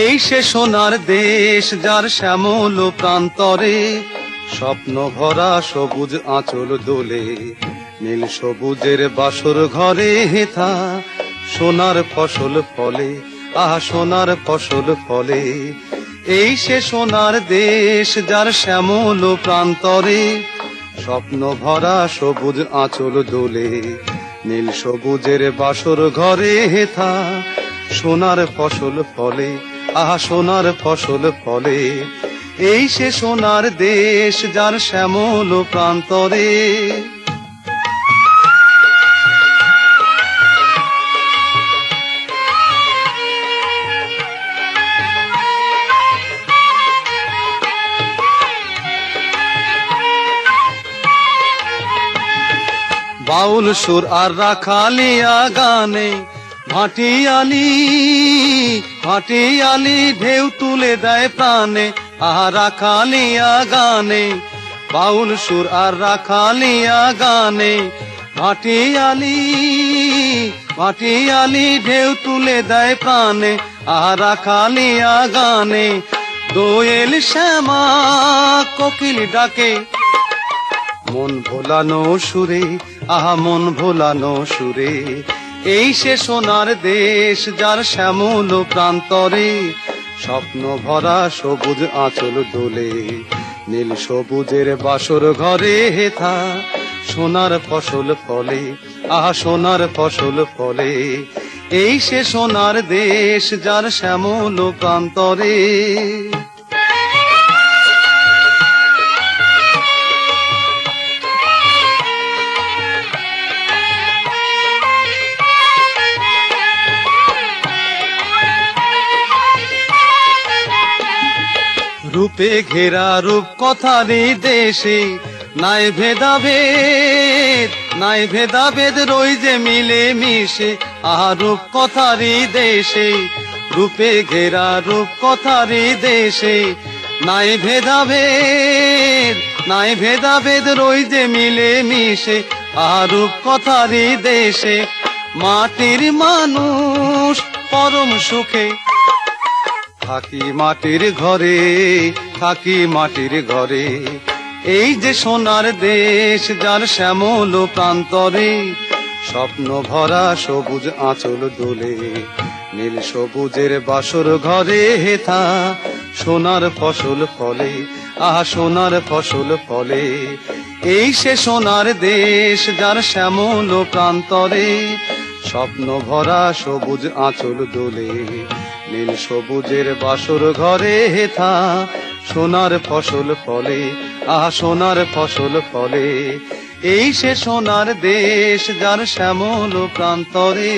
এই সে সোনার দেশ যার শ্যামল প্রান্তরে, স্বপ্ন ভরা সবুজ আঁচল দোলে, নীল সবুজের বাসর ঘরে হেথা সোনার ফসল ফলে, আহা সোনার ফসল ফলে। এই সে সোনার দেশ যার শ্যামল প্রান্তরে, স্বপ্ন ভরা সবুজ আঁচল দোলে, নীল সবুজের বাসর ঘরে হেথা সোনার ফসল ফলে আহা সোনার ফসল ফলে। এই সে সোনার দেশ যার শ্যামল প্রান্তরে। বাউল সুর আর রাখালিয়া গানে ভাটিয়ালি ভাটিয়ালি ঢেউ তুলে দেয় প্রাণে। আহা রাখালিয়া গানে, বাউল সুর আর রাখালিয়া গানে। ভাটিয়ালি ভাটিয়ালি ঢেউ তুলে দেয় প্রাণে। আহা রাখালিয়া গানে, দোয়েল শ্যামা কোকিল ডাকে। মন ভোলানো সুরে, আহা মন ভোলানো সুরে এই সে সোনার দেশ যার শ্যামল প্রান্তরে, স্বপ্ন ভরা সবুজ আঁচল দোলে, নীল সবুজের বাসর ঘরে হেথা সোনার ফসল ফলে, আহা সোনার ফসল ফলে। এই সে সোনার দেশ যার শ্যামল প্রান্তরে। রূপে ঘেরা রূপ কথারি দেশে নাই ভেদাভেদ নাই ভেদাভেদ রই যে মিলে মিশে। আহা রূপ কথারি দেশে রূপে ঘেরা রূপ কথারি দেশে নাই ভেদাভেদ নাই ভেদাভেদ রই যে মিলে মিশে। আহা রূপ কথারি দেশে মাটির মানুষ পরম সুখে। থাকি মাটির ঘরে, থাকি মাটির ঘরে। এই যে সোনার দেশ, যার শ্যামল প্রান্তরে, স্বপ্ন ভরা সবুজ আঁচল দোলে, নীল সবুজের বাসর ঘরে হেথা সোনার ফসল ফলে, আহা, সোনার ফসল ফলে। এই সে সোনার দেশ, যার শ্যামল প্রান্তরে স্বপ্ন ভরা সবুজ আঁচল দোলে, নীল সবুজের বাসর ঘরে হেথা, সোনার ফসল ফলে, আহা, সোনার ফসল ফলে। এই সে সোনার দেশ যার শ্যামল প্রান্তরে।